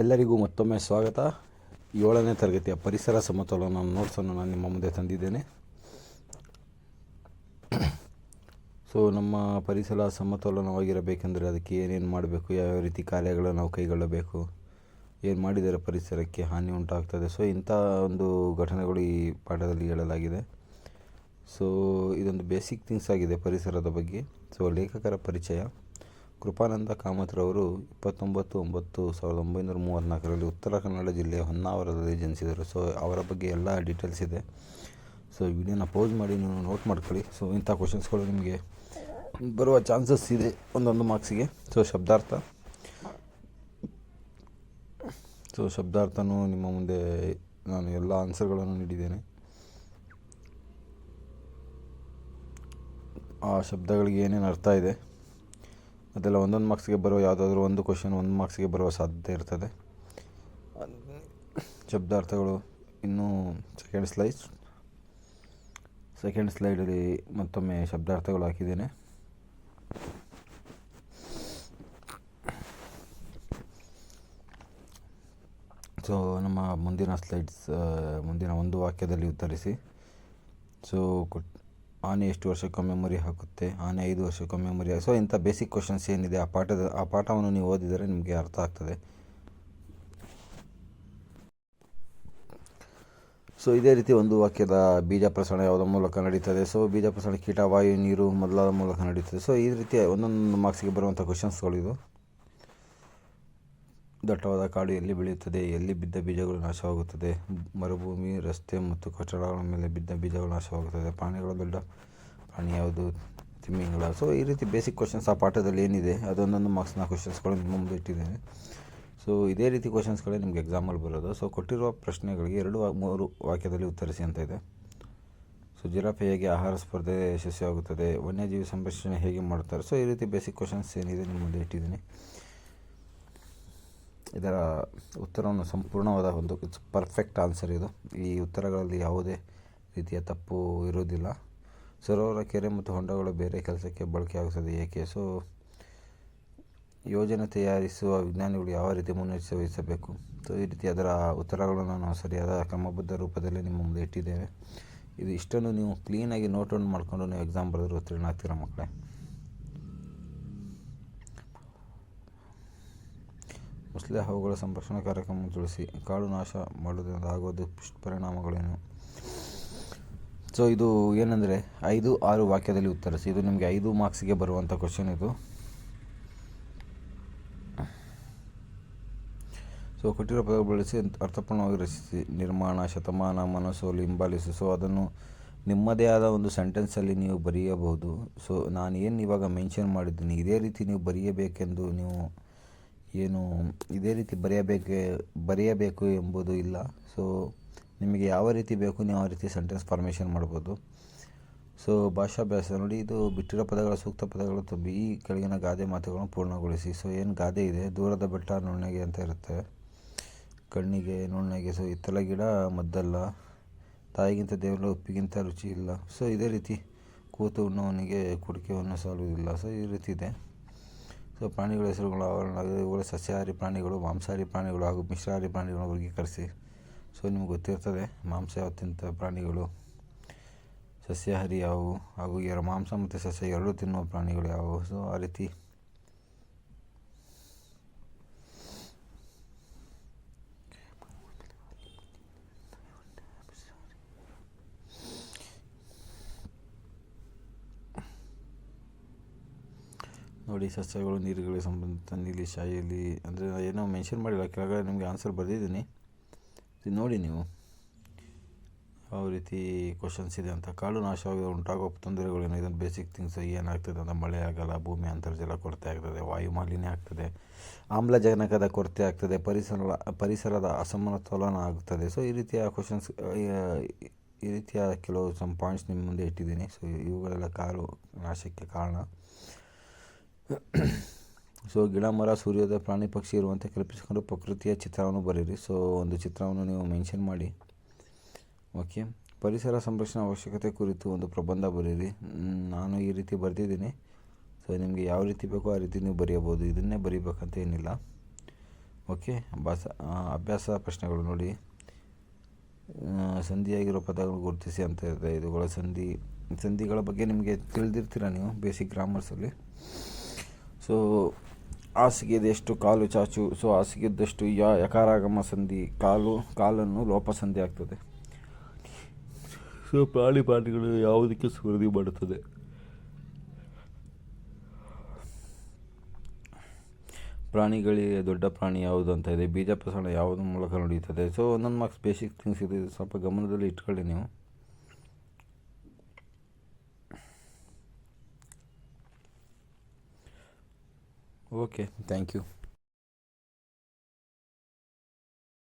ಎಲ್ಲರಿಗೂ ಮತ್ತೊಮ್ಮೆ ಸ್ವಾಗತ. ಏಳನೇ ತರಗತಿಯ ಪರಿಸರ ಸಮತೋಲನ ನೋಟ್ಸನ್ನು ನಾನು ನಿಮ್ಮ ಮುಂದೆ ತಂದಿದ್ದೇನೆ. ಸೊ ನಮ್ಮ ಪರಿಸರ ಸಮತೋಲನವಾಗಿರಬೇಕೆಂದರೆ ಅದಕ್ಕೆ ಏನೇನು ಮಾಡಬೇಕು, ಯಾವ್ಯಾವ ರೀತಿ ಕಾರ್ಯಗಳನ್ನು ನಾವು ಕೈಗೊಳ್ಳಬೇಕು, ಏನು ಮಾಡಿದರೆ ಪರಿಸರಕ್ಕೆ ಹಾನಿ ಉಂಟಾಗ್ತದೆ. ಸೊ ಇಂಥ ಒಂದು ಘಟನೆಗಳು ಈ ಪಾಠದಲ್ಲಿ ಹೇಳಲಾಗಿದೆ. ಸೊ ಇದೊಂದು ಬೇಸಿಕ್ ಥಿಂಗ್ಸ್ ಆಗಿದೆ ಪರಿಸರದ ಬಗ್ಗೆ. ಸೊ ಲೇಖಕರ ಪರಿಚಯ. ಕೃಪಾನಂದ ಕಾಮತ್ರವರು ಇಪ್ಪತ್ತೊಂಬತ್ತು, ಒಂಬತ್ತು, ಸಾವಿರದ ಒಂಬೈನೂರ ಮೂವತ್ತ್ನಾಲ್ಕರಲ್ಲಿ ಉತ್ತರ ಕನ್ನಡ ಜಿಲ್ಲೆಯ ಹೊನ್ನಾವರದಲ್ಲಿ ಜನಿಸಿದರು. ಸೊ ಅವರ ಬಗ್ಗೆ ಎಲ್ಲ ಡೀಟೇಲ್ಸ್ ಇದೆ. ಸೊ ವಿಡಿಯೋನ ಪೋಸ್ ಮಾಡಿ, ನೀವು ನೋಟ್ ಮಾಡ್ಕೊಳ್ಳಿ. ಸೊ ಇಂಥ ಕ್ವಶನ್ಸ್ಗಳು ನಿಮಗೆ ಬರುವ ಚಾನ್ಸಸ್ ಇದೆ ಒಂದೊಂದು ಮಾರ್ಕ್ಸಿಗೆ ಸೊ ಶಬ್ದಾರ್ಥ. ಸೊ ಶಬ್ದಾರ್ಥನೂ ನಿಮ್ಮ ಮುಂದೆ ನಾನು ಎಲ್ಲ ಆನ್ಸರ್ಗಳನ್ನು ನೀಡಿದ್ದೇನೆ. ಆ ಶಬ್ದಗಳಿಗೆ ಏನೇನು ಅರ್ಥ ಇದೆ? ಅದೆಲ್ಲ ಒಂದೊಂದು ಮಾರ್ಕ್ಸ್ಗೆ ಬರೋ ಯಾವುದಾದ್ರೂ ಒಂದು ಕ್ವಶನ್ ಒಂದು ಮಾರ್ಕ್ಸ್ಗೆ ಬರುವ ಸಾಧ್ಯತೆ ಇರ್ತದೆ. ಶಬ್ದಾರ್ಥಗಳು ಇನ್ನೂ ಸೆಕೆಂಡ್ ಸ್ಲೈಡ್ಸ್ ಸೆಕೆಂಡ್ ಸ್ಲೈಡಲ್ಲಿ ಮತ್ತೊಮ್ಮೆ ಶಬ್ದಾರ್ಥಗಳು ಹಾಕಿದ್ದೇನೆ. ಸೊ ನಮ್ಮ ಮುಂದಿನ ಸ್ಲೈಡ್ಸ್ ಮುಂದಿನ ಒಂದು ವಾಕ್ಯದಲ್ಲಿ ಉತ್ತರಿಸಿ. ಸೊ ಕೊಟ್ ಆನೆ ಎಷ್ಟು ವರ್ಷಕ್ಕೊಮ್ಮೆ ಮರಿ ಹಾಕುತ್ತೆ, ಆನೆ ಐದು ವರ್ಷಕ್ಕೊಮ್ಮೆ ಮರಿ ಸೊ ಇಂಥ ಬೇಸಿಕ್ ಕ್ವಶನ್ಸ್ ಏನಿದೆ, ಆ ಪಾಠದ, ಆ ಪಾಠವನ್ನು ನೀವು ಓದಿದರೆ ನಿಮಗೆ ಅರ್ಥ ಆಗ್ತದೆ. ಸೊ ಇದೇ ರೀತಿ ಒಂದು ವಾಕ್ಯದ ಬೀಜ ಪ್ರಸರಣ ಯಾವುದರ ಮೂಲಕ ನಡೀತದೆ. ಸೊ ಬೀಜ ಪ್ರಸರಣ ಕೀಟ, ವಾಯು, ನೀರು ಮೊದಲಾದ ಮೂಲಕ ನಡೀತದೆ. ಸೊ ಈ ರೀತಿ ಒಂದೊಂದು ಮಾರ್ಕ್ಸಿಗೆ ಬರುವಂಥ ಇದು ದಟ್ಟವಾದ ಕಾಡು ಎಲ್ಲಿ ಬೆಳೆಯುತ್ತದೆ, ಎಲ್ಲಿ ಬಿದ್ದ ಬೀಜಗಳು ನಾಶವಾಗುತ್ತದೆ, ಮರುಭೂಮಿ, ರಸ್ತೆ ಮತ್ತು ಕಟ್ಟಡಗಳ ಮೇಲೆ ಬಿದ್ದ ಬೀಜಗಳು ನಾಶವಾಗುತ್ತದೆ, ಪ್ರಾಣಿಗಳ ದೊಡ್ಡ ಪ್ರಾಣಿ ಯಾವುದು? ತಿಮ್ಮಿಂಗಳ. ಸೊ ಈ ರೀತಿ ಬೇಸಿಕ್ ಕ್ವಶನ್ಸ್ ಆ ಪಾಠದಲ್ಲಿ ಏನಿದೆ, ಅದೊಂದೊಂದು ಮಾರ್ಕ್ಸ್ನ ಕ್ವಶನ್ಸ್ಗಳು ನಿಮ್ಮ ಮುಂದೆ ಇಟ್ಟಿದ್ದೇನೆ. ಸೊ ಇದೇ ರೀತಿ ಕ್ವಶನ್ಸ್ಗಳೇ ನಿಮಗೆ ಎಕ್ಸಾಮಲ್ಲಿ ಬರೋದು. ಸೊ ಕೊಟ್ಟಿರುವ ಪ್ರಶ್ನೆಗಳಿಗೆ ಎರಡು ಮೂರು ವಾಕ್ಯದಲ್ಲಿ ಉತ್ತರಿಸಿ ಅಂತ ಇದೆ. ಸೊ ಜಿರಾಫೆ ಹೇಗೆ ಆಹಾರ ಸ್ಪರ್ಧೆ ಯಶಸ್ವಿಯಾಗುತ್ತದೆ, ವನ್ಯಜೀವಿ ಸಂರಕ್ಷಣೆ ಹೇಗೆ ಮಾಡ್ತಾರೆ ಸೊ ಈ ರೀತಿ ಬೇಸಿಕ್ ಕ್ವಶನ್ಸ್ ಏನಿದೆ ನಿಮ್ಮ ಮುಂದೆ ಇಟ್ಟಿದ್ದೀನಿ. ಇದರ ಉತ್ತರವನ್ನು ಸಂಪೂರ್ಣವಾದ ಒಂದು ಪರ್ಫೆಕ್ಟ್ ಆನ್ಸರ್ ಇದು. ಈ ಉತ್ತರಗಳಲ್ಲಿ ಯಾವುದೇ ರೀತಿಯ ತಪ್ಪು ಇರುವುದಿಲ್ಲ. ಸರೋವರ ಕೆರೆ ಮತ್ತು ಹೊಂಡಗಳು ಬೇರೆ ಕೆಲಸಕ್ಕೆ ಬಳಕೆಯಾಗುತ್ತದೆ. ಏಕೆ? ಸೊ ಯೋಜನೆ ತಯಾರಿಸುವ ವಿಜ್ಞಾನಿಗಳು ಯಾವ ರೀತಿ ಮುನ್ನೆಚ್ಚರಿಕೆ ವಹಿಸಬೇಕು? ಸೊ ಈ ರೀತಿ ಅದರ ಉತ್ತರಗಳನ್ನು ನಾವು ಸರಿಯಾದ ಕ್ರಮಬದ್ಧ ರೂಪದಲ್ಲಿ ನಿಮ್ಮ ಮುಂದೆ ಇಟ್ಟಿದ್ದೇವೆ. ಇದು ಇಷ್ಟನ್ನು ನೀವು ಕ್ಲೀನಾಗಿ ನೋಟ್ ಡೌನ್ ಮಾಡಿಕೊಂಡು ನೀವು ಎಕ್ಸಾಮ್ ಬರೆದ್ರೆ ಉತ್ತೀರ್ಣ ಆಗ್ತೀರ ಮಕ್ಕಳೇ. ಮೊಸಳೆ ಹಾವುಗಳ ಸಂರಕ್ಷಣಾ ಕಾರ್ಯಕ್ರಮ ತಿಳಿಸಿ ಕಾಡು ನಾಶ ಮಾಡೋದ್ರಿಂದ ಆಗುವ ದುಷ್ಪರಿಣಾಮಗಳೇನು ಸೊ ಇದು ಏನಂದರೆ ಐದು ಆರು ವಾಕ್ಯದಲ್ಲಿ ಉತ್ತರಿಸಿ. ಇದು ನಿಮಗೆ ಐದು ಮಾರ್ಕ್ಸಿಗೆ ಬರುವಂಥ ಕ್ವಶನ್ ಇದು. ಸೊ ಕೊಟ್ಟಿರೋ ಪದ ಬಳಸಿ ಅರ್ಥಪೂರ್ಣವಾಗಿ ರಚಿಸಿ. ನಿರ್ಮಾಣ, ಶತಮಾನ, ಮನಸ್ಸು ಹಿಂಬಾಲಿಸು ಸೊ ಅದನ್ನು ನಿಮ್ಮದೇ ಆದ ಒಂದು ಸೆಂಟೆನ್ಸಲ್ಲಿ ನೀವು ಬರೆಯಬಹುದು. ಸೊ ನಾನು ಏನು ಇವಾಗ ಮೆನ್ಷನ್ ಮಾಡಿದ್ದೀನಿ, ಇದೇ ರೀತಿ ನೀವು ಬರೆಯಬೇಕೆಂದು ನೀವು ಏನು ಇದೇ ರೀತಿ ಬರೆಯಬೇಕೆ, ಬರೆಯಬೇಕು ಎಂಬುದು ಇಲ್ಲ. ಸೊ ನಿಮಗೆ ಯಾವ ರೀತಿ ಬೇಕು ನೀವು ಆ ರೀತಿ ಸೆಂಟೆನ್ಸ್ ಫಾರ್ಮೇಷನ್ ಮಾಡ್ಬೋದು. ಸೊ ಭಾಷಾಭ್ಯಾಸ ನೋಡಿ, ಇದು ಬಿಟ್ಟಿರೋ ಪದಗಳ, ಸೂಕ್ತ ಪದಗಳು ತುಂಬಿ ಈ ಕೆಳಗಿನ ಗಾದೆ ಮಾತುಗಳನ್ನು ಪೂರ್ಣಗೊಳಿಸಿ. ಸೊ ಏನು ಗಾದೆ ಇದೆ? ದೂರದ ಬೆಟ್ಟ, ನುಣ್ಣಗೆ ಅಂತ ಇರುತ್ತೆ. ಕಣ್ಣಿಗೆ, ನುಣ್ಣಗೆ ಸೊ ಇತ್ತಲ ಗಿಡ, ಮದ್ದಲ್ಲ. ತಾಯಿಗಿಂತ ದೇವರ ಉಪ್ಪಿಗಿಂತ ರುಚಿ ಇಲ್ಲ. ಸೊ ಇದೇ ರೀತಿ ಕೂತು ಉಣ್ಣವನಿಗೆ ಕುಡಿಕೆಯನ್ನು ಸಾಲುವುದಿಲ್ಲ. ಸೊ ಈ ರೀತಿ ಇದೆ. ಸೊ ಪ್ರಾಣಿಗಳ ಹೆಸರುಗಳು ಇವುಗಳು ಸಸ್ಯಾಹಾರಿ ಪ್ರಾಣಿಗಳು, ಮಾಂಸಾಹಾರಿ ಪ್ರಾಣಿಗಳು ಹಾಗೂ ಮಿಶ್ರಾಹಾರಿ ಪ್ರಾಣಿಗಳನ್ನು ವರ್ಗೀಕರಿಸಿ ಸೊ ನಿಮ್ಗೆ ಗೊತ್ತಿರ್ತದೆ, ಮಾಂಸ ಯಾವ ತಿಂತ ಪ್ರಾಣಿಗಳು, ಸಸ್ಯಾಹಾರಿ ಯಾವುವು ಹಾಗೂ ಎರ ಮಾಂಸ ಮತ್ತು ಸಸ್ಯ ಎರಡೂ ತಿನ್ನುವ ಪ್ರಾಣಿಗಳು ಯಾವುವು. ಸೊ ಆ ರೀತಿ ನೋಡಿ ಸಸ್ಯಗಳು, ನೀರುಗಳಿಗೆ ಸಂಬಂಧಿತ ನೀಲಿ ಶಾಯಿಯಲ್ಲಿ, ಅಂದರೆ ಏನೋ ಮೆನ್ಷನ್ ಮಾಡಿಲ್ಲ, ಕೆಳಗಡೆ ನಿಮಗೆ ಆನ್ಸರ್ ಬರೆದಿದ್ದೀನಿ. ಇದು ನೋಡಿ ನೀವು. ಯಾವ ರೀತಿ ಕ್ವಶನ್ಸ್ ಇದೆ ಅಂತ. ಕಾಡು ನಾಶವಾಗಿ ಉಂಟಾಗೋ ತೊಂದರೆಗಳೇನು ಇದೊಂದು ಬೇಸಿಕ್ ಥಿಂಗ್ಸ್ ಏನಾಗ್ತದೆ ಅಂದರೆ ಮಳೆ ಆಗಲ್ಲ, ಭೂಮಿ ಅಂತರ್ಜಲ ಕೊರತೆ ಆಗ್ತದೆ, ವಾಯು ಮಾಲಿನ್ಯ ಆಗ್ತದೆ, ಆಮ್ಲಜನಕದ ಕೊರತೆ ಆಗ್ತದೆ, ಪರಿಸರ, ಪರಿಸರದ ಅಸಮತೋಲನ ಆಗ್ತದೆ. ಸೊ ಈ ರೀತಿಯ ಕ್ವಶನ್ಸ್ ಈ ರೀತಿಯ ಕೆಲವು ಸಮ್ ಪಾಯಿಂಟ್ಸ್ ನಿಮ್ಮ ಮುಂದೆ ಇಟ್ಟಿದ್ದೀನಿ. ಸೊ ಇವುಗಳೆಲ್ಲ ಕಾರು ನಾಶಕ್ಕೆ ಕಾರಣ. ಸೊ ಗಿಡ, ಮರ, ಸೂರ್ಯೋದಯ, ಪ್ರಾಣಿ, ಪಕ್ಷಿ ಇರುವಂತೆ ಕಲ್ಪಿಸಿಕೊಂಡು ಪ್ರಕೃತಿಯ ಚಿತ್ರವನ್ನು ಬರೀರಿ ಸೊ ಒಂದು ಚಿತ್ರವನ್ನು ನೀವು ಮೆನ್ಷನ್ ಮಾಡಿ. ಓಕೆ ಪರಿಸರ ಸಂರಕ್ಷಣಾ ಅವಶ್ಯಕತೆ ಕುರಿತು ಒಂದು ಪ್ರಬಂಧ ಬರೀರಿ ನಾನು ಈ ರೀತಿ ಬರೆದಿದ್ದೀನಿ. ಸೊ ನಿಮಗೆ ಯಾವ ರೀತಿ ಬೇಕೋ ಆ ರೀತಿ ನೀವು ಬರೆಯಬೋದು ಇದನ್ನೇ ಬರೀಬೇಕಂತ ಏನಿಲ್ಲ. ಓಕೆ ಅಭ್ಯಾಸ ಅಭ್ಯಾಸ ಪ್ರಶ್ನೆಗಳು ನೋಡಿ. ಸಂಧಿಯಾಗಿರೋ ಪದಗಳು ಗುರುತಿಸಿ ಅಂತ ಇದೆ. ಇದುಗಳ ಸಂಧಿ, ಸಂಧಿಗಳ ಬಗ್ಗೆ ನಿಮಗೆ ತಿಳಿದಿರ್ತೀರ ನೀವು? ಬೇಸಿಕ್ ಗ್ರಾಮರ್ಸಲ್ಲಿ ಸೊ ಹಾಸಿಗೆದೆಷ್ಟು ಕಾಲು ಚಾಚು ಸೊ ಹಾಸಿಗೆದ್ದಷ್ಟು ಯಾ ಯಕಾರಾಗಮ ಸಂಧಿ ಕಾಲು ಕಾಲನ್ನು ಲೋಪ ಸಂಧಿ ಆಗ್ತದೆ. ಸೊ ಪ್ರಾಣಿ ಪ್ರಾಣಿಗಳು ಯಾವುದಕ್ಕೆ ಸ್ಪರ್ಧಿ ಮಾಡುತ್ತದೆ? ಪ್ರಾಣಿಗಳಿಗೆ ದೊಡ್ಡ ಪ್ರಾಣಿ ಯಾವುದು ಅಂತ ಇದೆ ಬೀಜ ಪ್ರಸರಣ ಯಾವುದ್ರ ಮೂಲಕ ನಡೆಯುತ್ತದೆ? ಸೊ ಒಂದೊಂದು ಮಾರ್ಕ್ಸ್ ಬೇಸಿಕ್ ಥಿಂಗ್ಸ್ ಇದೆ ಸ್ವಲ್ಪ ಗಮನದಲ್ಲಿ ಇಟ್ಕೊಳ್ಳಿ ನೀವು. Okay thank you